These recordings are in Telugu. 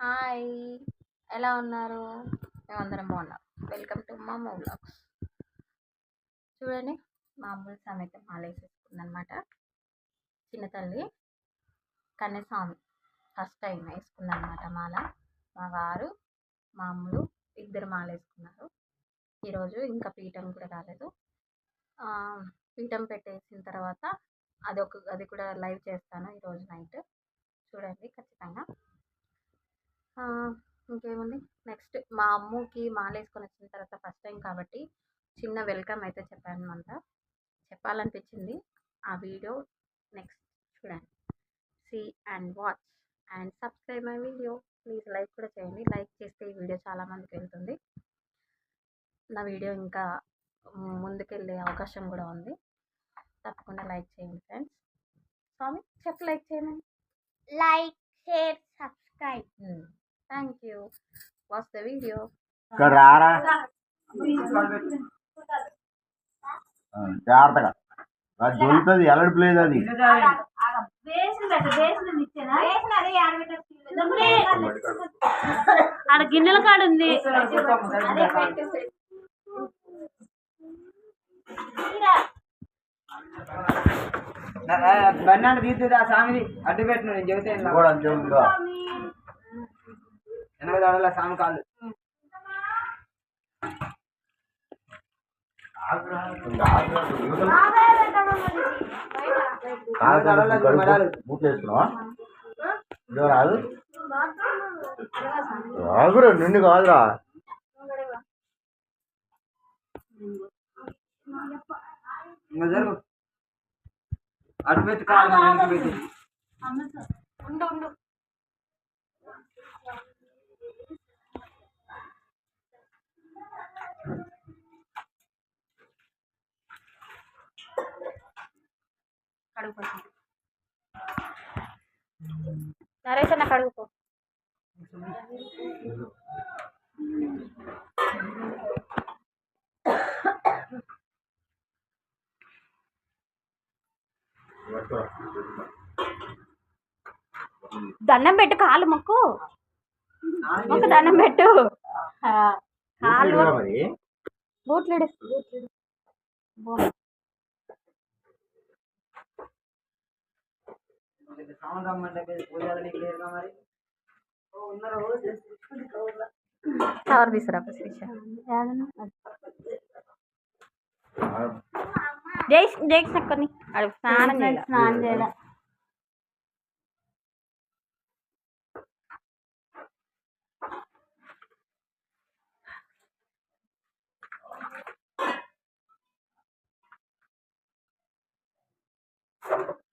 హాయ్. ఎలా ఉన్నారు? మేమందరం బాగున్నాం. వెల్కమ్ టు మా చూడండి మా అమ్ముల స్వామి అయితే మాల వేసేసుకుందనమాట చిన్న తల్లి కన్యస్వామి ఫస్ట్ టైం వేసుకుందనమాట మాల. మా వారు మా అమ్ములు ఇద్దరు మాల వేసుకున్నారు ఈరోజు ఇంకా పీఠం కూడా రాలేదు. పీఠం పెట్టేసిన తర్వాత అది ఒక అది కూడా లైవ్ చేస్తాను ఈరోజు నైట్. చూడండి ఖచ్చితంగా ఆ, ఇంకేముంది నెక్స్ట్ మా అమ్ముకి మాల వేసుకొని వచ్చిన తర్వాత ఫస్ట్ టైం కాబట్టి చిన్న వెల్కమ్ అయితే చెప్పాను అనమాట చెప్పాలనిపించింది. ఆ వీడియో నెక్స్ట్ చూడండి. See and watch and subscribe my video please like కూడా చేయండి. లైక్ చేస్తే ఈ వీడియో చాలామందికి వెళ్తుంది. నా వీడియో ఇంకా ముందుకెళ్ళే అవకాశం కూడా ఉంది. తప్పకుండా లైక్ చేయండి ఫ్రెండ్స్ స్వామి చెప్పు లైక్ చేయండి like, share, subscribe. Thank you ఇక్కడ రారా? ఆ, జాగ్రత్తగా. అది దొరుకుతుంది అది? ఆడ గిన్నెల కాడ ఉంది. బన్నాడు తీద్దుదా స్వామిది అడ్డు పెట్టు నేను చెబితే బూట్లు వేసుకున్నావా? ఇదిగో రాదు రాగురా నిన్ను కాదురా. అటు పెట్టి కాళ్ళు మన వెనక్కి పెట్టి కడుగు నరేష్ అన్న కడుగుకో దండం పెట్టు కాలు మొక్కు. మొక్కు దండం పెట్టు. కాలు బూట్లు మరి. పూజలు నీకు మరి? ఉన్నారు కవర్ తీసుకురా శ్రీష జై జై చక్కని అడుగు స్నానం చేయాలి.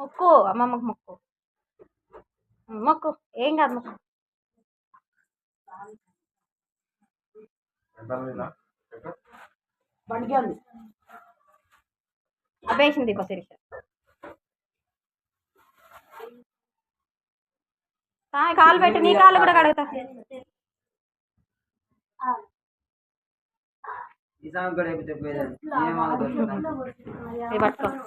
మొక్కు అమ్మమ్మకు మొక్కు. మొక్కు ఏం కాదు మొక్కు? అభేసింది కాయ్ కాలు పెట్టి నీ కాళ్ళు కూడా కడుగుతా. పట్టుకో చెప్పు.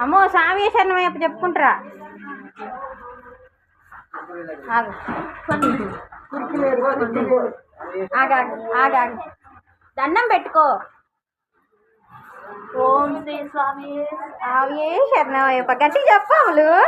అమ్మో స్వామి శరణం అయ్యప్ప చెప్పుకుంటారా? ఆగా ఆగా. దండం పెట్టుకో. ఓం శ్రీ స్వామి అవి శరణం అయ్యప్ప గట్టి చెప్పాములు ఎదురు?